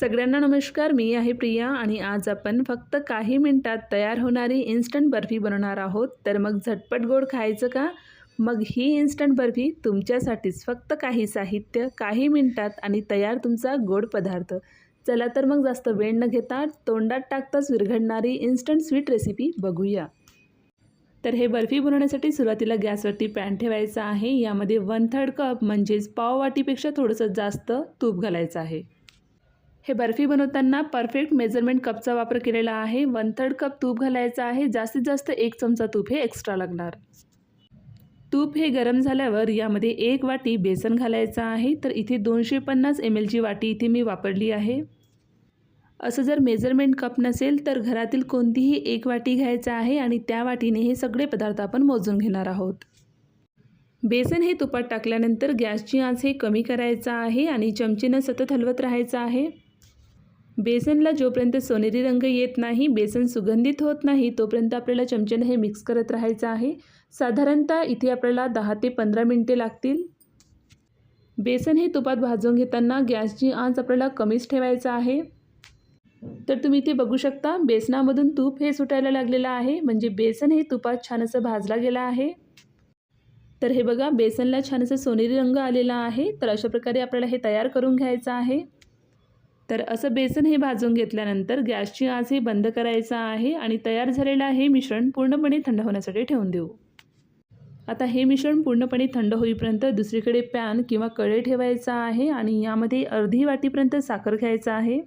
सगळ्यांना नमस्कार मी आहे प्रिया आणि आज आपण फक्त काही मिनटात तयार होणारी इन्स्टंट बर्फी बनवणार आहोत. तर मग झटपट गोड खायचं का? मग ही इन्स्टंट बर्फी तुमच्यासाठीच फक्त काही साहित्य काही मिनटात आणि तयार तुमचा गोड पदार्थ. चला तर मग जास्त वेळ न घेता तोंडात टाकताच विरघडणारी इन्स्टंट स्वीट रेसिपी बघूया. तर हे बर्फी बनवण्यासाठी सुरुवातीला गॅसवरती पॅन ठेवायचा आहे. यामध्ये वन थर्ड कप म्हणजेच पाववाटीपेक्षा थोडंसं जास्त तूप घालायचं आहे. हे बर्फी बनवताना परफेक्ट मेजरमेंट कपचा वापर केलेला आहे. वन थर्ड कप तूप घालायचं आहे. जास्तीत जास्त एक चमचा तूप हे एक्स्ट्रा लागणार. तूप हे गरम झाल्यावर यामध्ये एक वाटी बेसन घालायचं आहे. तर इथे दोनशे पन्नास एम एलची वाटी इथे मी वापरली आहे. असं जर मेजरमेंट कप नसेल तर घरातील कोणतीही एक वाटी घ्यायचं आहे आणि त्या वाटीने हे सगळे पदार्थ आपण मोजून घेणार आहोत. बेसन हे तुपात टाकल्यानंतर गॅसची आज हे कमी करायचं आहे आणि चमचेनं सतत हलवत राहायचं आहे. बेसनला जोपर्यंत सोनेरी रंग येत नाही बेसन सुगंधित होत नाही तोपर्यंत आपल्याला चमच्यानं हे मिक्स करत राहायचं आहे. साधारणतः इथे आपल्याला दहा ते पंधरा मिनटे लागतील. बेसन हे तुपात भाजून घेताना गॅसची आंच आपल्याला कमीच ठेवायचं आहे. तर तुम्ही इथे बघू शकता बेसनामधून तूप हे सुटायला लागलेलं आहे. म्हणजे बेसन हे तुपात छान असं भाजला गेलं आहे. तर हे बघा बेसनला छान असं सोनेरी रंग आलेला आहे. तर अशा प्रकारे आपल्याला हे तयार करून घ्यायचं आहे. तर असं बेसन हे भाजून घेतल्यानंतर गॅसची आज हे बंद करायचं आहे आणि तयार झालेलं हे मिश्रण पूर्णपणे थंड होण्यासाठी ठेवून देऊ. आता हे मिश्रण पूर्णपणे थंड होईपर्यंत दुसरीकडे पॅन किंवा कढई ठेवायचा आहे आणि यामध्ये अर्धी वाटीपर्यंत साखर घ्यायचं आहे.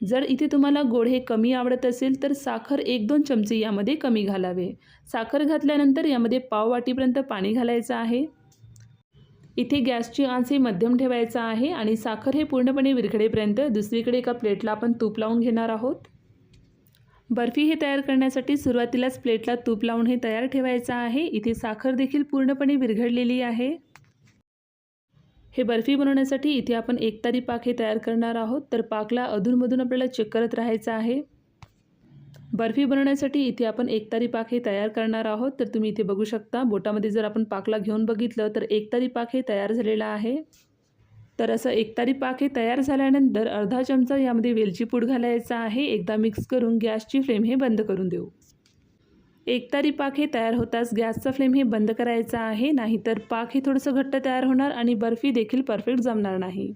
जर इथे तुम्हाला गोड हे कमी आवडत असेल तर साखर एक दोन चमचे यामध्ये कमी घालावे. साखर घातल्यानंतर यामध्ये पाव वाटीपर्यंत पाणी घालायचं आहे. इथे गॅसची आंच हे मध्यम ठेवायचा आहे आणि साखर हे पूर्णपणे विरघडेपर्यंत दुसरीकडे एका प्लेटला आपण तूप लावून घेणार आहोत. बर्फी हे तयार करण्यासाठी सुरुवातीलाच प्लेटला तूप लावून हे तयार ठेवायचं आहे. इथे साखर देखील पूर्णपणे विरघडलेली आहे. हे बर्फी बनवण्यासाठी इथे आपण एकतारी पाक हे तयार करणार आहोत. तर पाकला अधूनमधून आपल्याला चेक करत राहायचं आहे. बर्फी बनवण्यासाठी इथे आपण एकतारी पाक हे तयार करणार आहोत. तर तुम्ही इथे बघू शकता बोटामध्ये जर आपण पाकला घेऊन बघितलं तर एकतारी पाक हे तयार झालेलं आहे. तर असं एकतारी पाक हे तयार झाल्यानंतर अर्धा चमचा यामध्ये वेलची पूड घालायचा आहे. एकदा मिक्स करून गॅसची फ्लेम हे बंद करून देऊ. एकतारी पाक हे तयार होताच गॅसचा फ्लेम हे बंद करायचा आहे. नाहीतर पाक हे थोडंसं घट्ट तयार होणार आणि बर्फी देखील परफेक्ट जमणार नाही.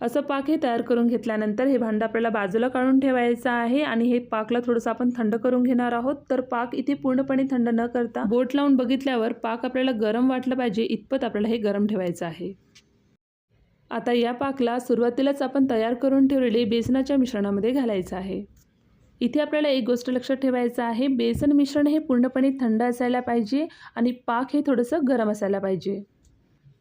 असं पाक हे तयार करून घेतल्यानंतर हे भांडं आपल्याला बाजूला काढून ठेवायचं आहे आणि हे पाकला थोडंसं आपण थंड करून घेणार आहोत. तर पाक इथे पूर्णपणे थंड न करता बोट लावून बघितल्यावर पाक आपल्याला गरम वाटलं पाहिजे इतपत आपल्याला हे गरम ठेवायचं आहे. आता या पाकला सुरुवातीलाच आपण तयार करून ठेवलेले बेसनाच्या मिश्रणामध्ये घालायचं आहे. इथे आपल्याला एक गोष्ट लक्षात ठेवायचं आहे बेसन मिश्रण हे पूर्णपणे थंड असायला पाहिजे आणि पाक हे थोडंसं गरम असायला पाहिजे.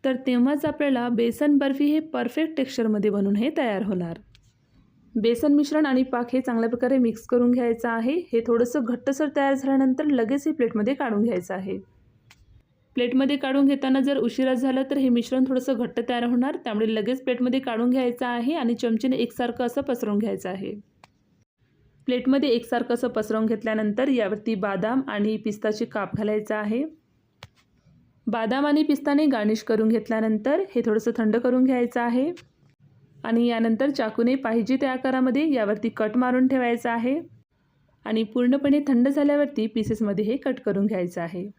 तर तेव्हाच आपल्याला बेसन बर्फी हे परफेक्ट टेक्स्चरमध्ये बनून हे तयार होणार. बेसन मिश्रण आणि पाक हे चांगल्या प्रकारे मिक्स करून घ्यायचं आहे. हे थोडंसं घट्टसर तयार झाल्यानंतर लगेच हे प्लेटमध्ये काढून घ्यायचं आहे. प्लेटमध्ये काढून घेताना जर उशिरा झालं तर हे मिश्रण थोडंसं घट्ट तयार होणार. त्यामुळे लगेच प्लेटमध्ये काढून घ्यायचं आहे आणि चमचेने एकसारखं असं पसरवून घ्यायचं आहे. प्लेटमध्ये एकसारखं असं पसरवून घेतल्यानंतर यावरती बादाम आणि पिस्ताची काप घालायचं आहे. बादाम आणि पिस्ताने गार्निश करून घेतल्यानंतर हे थोडंसं थंड करून घ्यायचं आहे. आणि यानंतर चाकूने पाहिजे त्या आकारामध्ये यावरती कट मारून ठेवायचं आहे. आणि पूर्णपणे थंड झाल्यावरती पीसेसमध्ये हे कट करून घ्यायचं आहे.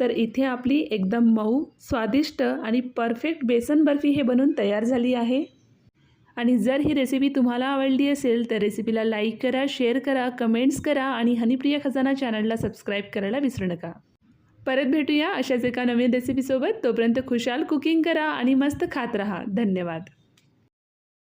तर इथे आपली एकदम मऊ स्वादिष्ट आणि परफेक्ट बेसन बर्फी हे बनून तयार झाली आहे. आणि जर ही रेसिपी तुम्हाला आवडली असेल तर रेसिपीला लाईक करा शेअर करा कमेंट्स करा आणि हनीप्रिया खजाना चॅनलला सबस्क्राईब करायला विसरू नका. परत भेटूया अशाच एका नवीन रेसिपीसोबत तोपर्यंत खुशाल कुकिंग करा आणि मस्त खात राहा. धन्यवाद.